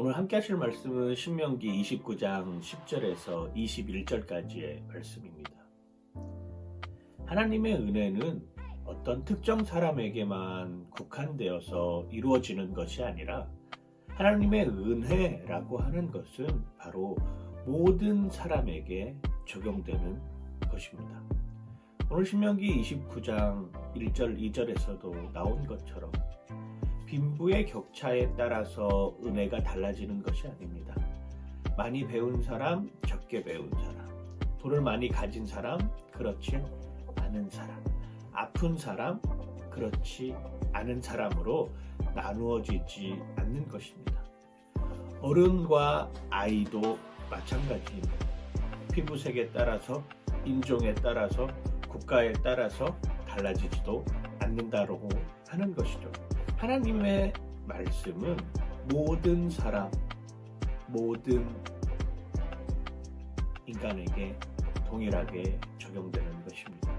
오늘 함께 하실 말씀은 신명기 29장 10절에서 21절까지의 말씀입니다. 하나님의 은혜는 어떤 특정 사람에게만 국한되어서 이루어지는 것이 아니라 하나님의 은혜라고 하는 것은 바로 모든 사람에게 적용되는 것입니다. 오늘 신명기 29장 1절 2절에서도 나온 것처럼 빈부의 격차에 따라서 은혜가 달라지는 것이 아닙니다. 많이 배운 사람, 적게 배운 사람, 돈을 많이 가진 사람, 그렇지 않은 사람, 아픈 사람, 그렇지 않은 사람으로 나누어지지 않는 것입니다. 어른과 아이도 마찬가지입니다. 피부색에 따라서, 인종에 따라서, 국가에 따라서 달라지지도 않는다고 하는 것이죠. 하나님의 말씀은 모든 사람, 모든 인간에게 동일하게 적용되는 것입니다.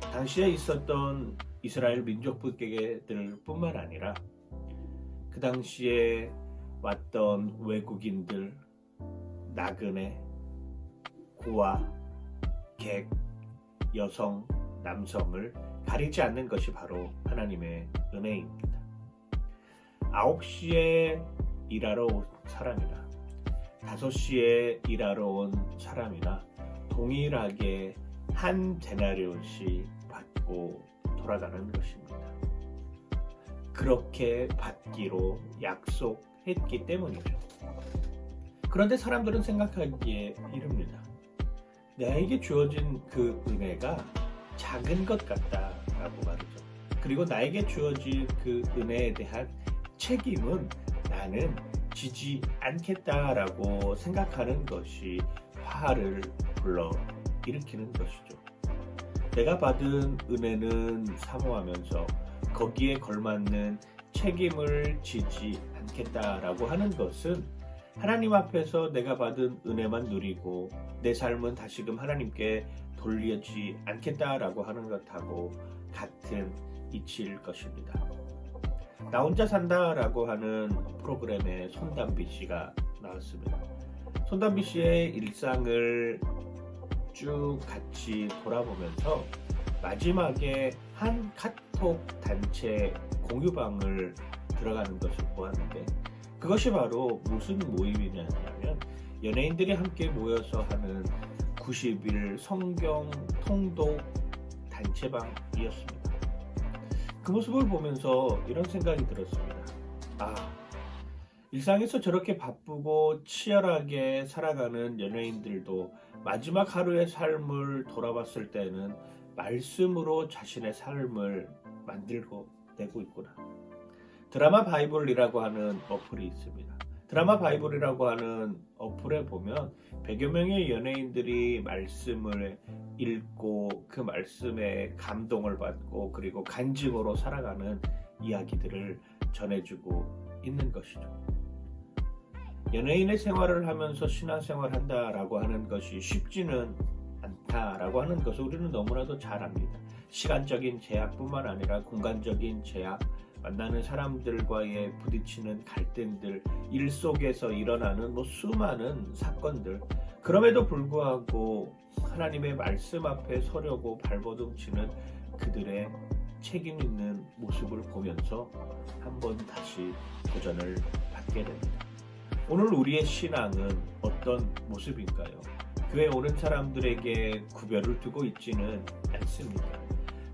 당시에 있었던 이스라엘 민족부계들 뿐만 아니라 그 당시에 왔던 외국인들, 나그네, 고아, 객, 여성, 남성을 가리지 않는 것이 바로 하나님의 은혜입니다. 9시에 일하러 온 사람이나 5시에 일하러 온 사람이나 동일하게 한 데나리온씩 받고 돌아가는 것입니다. 그렇게 받기로 약속했기 때문이죠. 그런데 사람들은 생각하기에 이릅니다. 나에게 주어진 그 은혜가 작은 것 같다라고 말이죠. 그리고 나에게 주어진 그 은혜에 대한 책임은 나는 지지 않겠다라고 생각하는 것이 화를 불러 일으키는 것이죠. 내가 받은 은혜는 사모하면서 거기에 걸맞는 책임을 지지 않겠다라고 하는 것은 하나님 앞에서 내가 받은 은혜만 누리고 내 삶은 다시금 하나님께 돌리지 않겠다라고 하는 것하고 같은 이치일 것입니다. 나 혼자 산다라고 하는 프로그램에 손담비 씨가 나왔습니다. 손담비 씨의 일상을 쭉 같이 돌아보면서 마지막에 한 카톡 단체 공유방을 들어가는 것을 보았는데 그것이 바로 무슨 모임이냐면 연예인들이 함께 모여서 하는 90일 성경 통독 단체방이었습니다. 그 모습을 보면서 이런 생각이 들었습니다. 아, 일상에서 저렇게 바쁘고 치열하게 살아가는 연예인들도 마지막 하루의 삶을 돌아봤을 때는 말씀으로 자신의 삶을 만들고 내고 있구나. 드라마 바이블이라고 하는 어플이 있습니다. 드라마 바이블이라고 하는 어플에 보면 100여 명의 연예인들이 말씀을 읽고 그 말씀에 감동을 받고 그리고 간증으로 살아가는 이야기들을 전해주고 있는 것이죠. 연예인의 생활을 하면서 신앙생활 한다라고 하는 것이 쉽지는 않다라고 하는 것을 우리는 너무나도 잘 압니다. 시간적인 제약뿐만 아니라 공간적인 제약, 만나는 사람들과의 부딪히는 갈등들, 일 속에서 일어나는 뭐 수많은 사건들. 그럼에도 불구하고 하나님의 말씀 앞에 서려고 발버둥치는 그들의 책임 있는 모습을 보면서 한번 다시 도전을 받게 됩니다. 오늘 우리의 신앙은 어떤 모습인가요? 교회 오는 사람들에게 구별을 두고 있지는 않습니다.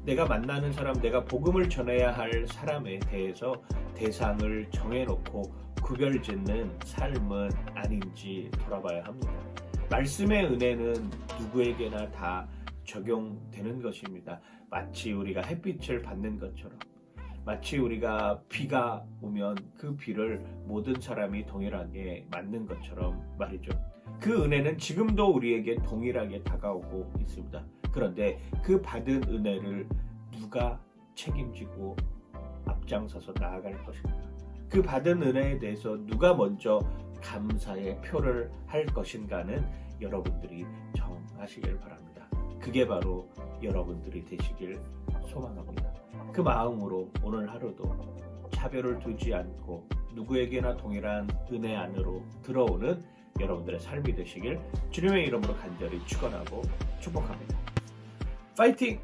내가 만나는 사람, 내가 복음을 전해야 할 사람에 대해서 대상을 정해놓고 구별 짓는 삶은 아닌지 돌아봐야 합니다. 말씀의 은혜는 누구에게나 다 적용되는 것입니다. 마치 우리가 햇빛을 받는 것처럼. 마치 우리가 비가 오면 그 비를 모든 사람이 동일하게 맞는 것처럼 말이죠. 그 은혜는 지금도 우리에게 동일하게 다가오고 있습니다. 그런데 그 받은 은혜를 누가 책임지고 앞장서서 나아갈 것인가? 그 받은 은혜에 대해서 누가 먼저 감사의 표를 할 것인가는 여러분들이 정하시길 바랍니다. 그게 바로 여러분들이 되시길 소망합니다. 그 마음으로 오늘 하루도 차별을 두지 않고 누구에게나 동일한 은혜 안으로 들어오는 여러분들의 삶이 되시길 주님의 이름으로 간절히 축원하고 축복합니다. 파이팅!